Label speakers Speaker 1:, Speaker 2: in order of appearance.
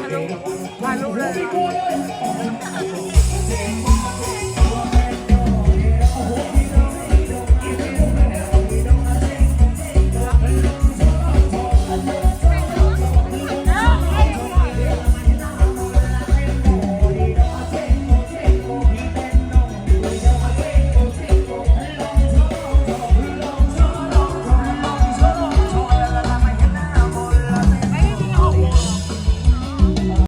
Speaker 1: ถ่ายรูปเลย